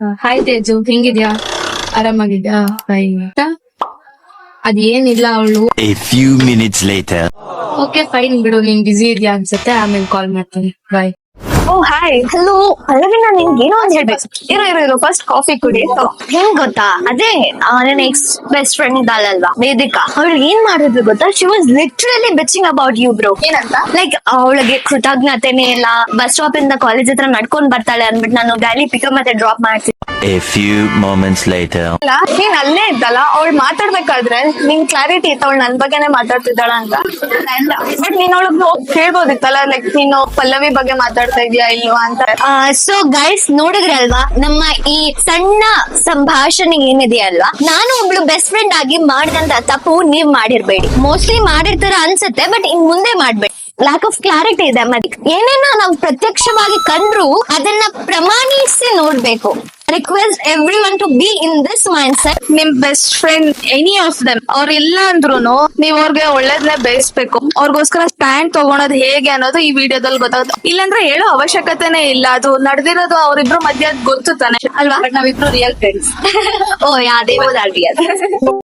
Hi Teju ಹೆಂಗಿದ್ಯಾ? ಆರಾಮಾಗಿದ್ಯಾ? ಅದೇನಿಲ್ಲ ಅವಳು. Later. Okay fine ಬಿಡು ನೀನ್ ಬಿಸಿ ಇದ್ಯಾ ಅನ್ಸುತ್ತೆ ಆಮೇಲೆ ಕಾಲ್ ಮಾಡ್ತೀನಿ. ಬಾಯ್ ಓ ಹಾಯ್ ಹಲೋ ಪಲ್ಲವಿ ನಾನು ನಿನ್ಗೆ ಏನೋ ಒಂದ್ ಹೇಳ್ಬೇಕು. ಇರು ಇರು ಇರೋ. ಫಸ್ಟ್ ಕಾಫಿ ಕುಡಿ ಹೆಂಗ್ ಗೊತ್ತಾ? ಅದೇ ನನ್ನ ಎಕ್ಸ್ ಬೆಸ್ಟ್ ಫ್ರೆಂಡ್ ಇದ್ದಾಳಲ್ವಾ? ವೇದಿಕಾ. ಅವಳು ಏನ್ ಮಾಡಿದ್ರು ಗೊತ್ತಾ? She was literally bitching about you bro ಏನಂತ? ಲೈಕ್ ಅವಳಿಗೆ ಕೃತಜ್ಞತೆನೇ ಇಲ್ಲ. ಬಸ್ ಸ್ಟಾಪ್ ಇಂದ ಕಾಲೇಜ್ ಹತ್ರ ನಡ್ಕೊಂಡ್ ಬರ್ತಾಳೆ ಅಂದ್ಬಿಟ್ಟು ನಾನು ಗ್ಯಾಲಿ ಪಿಕಪ್ ಮತ್ತೆ ಡ್ರಾಪ್ ಮಾಡ್ತೀನಿ. A few moments later. ಅಲ್ಲ ನೀನ್ ಅಲ್ಲೇ ಇದ್ದಲ್ಲ ಅವಳು ಮಾತಾಡ್ಬೇಕಾದ್ರೆ ನಿನ್ ಕ್ಲಾರಿಟಿ ಇತ್ತು ಅವಳು ನನ್ ಬಗ್ಗೆನೇ ಮಾತಾಡ್ತಿದ್ದಾಳ ಅಂತ. ಬಟ್ ನೀನ್ ಅವಳಗ್ ಕೇಳ್ಬೋದಿತ್ತಲ್ಲ ಲೈಕ್ ನೀನು ಪಲ್ಲವಿ ಬಗ್ಗೆ ಮಾತಾಡ್ತಾ ಇದೀಯಾ ಇಲ್ವಾ ಅಂತ? ಸೊ ಗೈಸ್ ನೋಡಿದ್ರಲ್ವಾ ನಮ್ಮ ಈ ಸಣ್ಣ ಸಂಭಾಷಣೆ ಏನಿದೆಯಲ್ವಾ ನಾನು ಒಬ್ಳು ಬೆಸ್ಟ್ ಫ್ರೆಂಡ್ ಆಗಿ ಮಾಡಿದಂತ ತಪ್ಪು ನೀವ್ ಮಾಡಿರ್ಬೇಡಿ. ಮೋಸ್ಟ್ಲಿ ಮಾಡಿರ್ತಾರ ಅನ್ಸುತ್ತೆ ಬಟ್ ಇನ್ ಮುಂದೆ ಮಾಡ್ಬೇಡಿ. ಲ್ಯಾಕ್ ಆಫ್ ಕ್ಲಾರಿಟಿ ಇದೆ ಮತ್ತೆ ಏನೇನೋ ನಾವು ಪ್ರತ್ಯಕ್ಷವಾಗಿ ಕಂಡ್ರು ಅದನ್ನ ಪ್ರಮಾಣಿಸಿ ನೋಡ್ಬೇಕು. Request everyone to be in this mindset ನಿಮ್ best friend any of them ಅವ್ರ ಇಲ್ಲ ಅಂದ್ರೂನು ನೀವ್ ಅವ್ರಿಗೆ ಒಳ್ಳೇದನ್ನ ಬೇಯಿಸ್ಬೇಕು. ಅವ್ರಿಗೋಸ್ಕರ ಸ್ಟ್ಯಾಂಡ್ ತಗೊಳೋದು ಹೇಗೆ ಅನ್ನೋದು ಈ ವಿಡಿಯೋದಲ್ಲಿ ಗೊತ್ತಾಗುತ್ತೆ. ಇಲ್ಲಾಂದ್ರೆ ಹೇಳೋ ಅವಶ್ಯಕತೆನೇ ಇಲ್ಲ. ಅದು ನಡೆದಿರೋದು ಅವರಿಬ್ರು ಮಧ್ಯ ಗೊತ್ತು ತಾನೆ. ಅಲ್ವಾ? ನಾವಿಬ್ರು ರಿಯಲ್ ಫ್ರೆಂಡ್ಸ್ ಓ ಯಾವ್ದೇ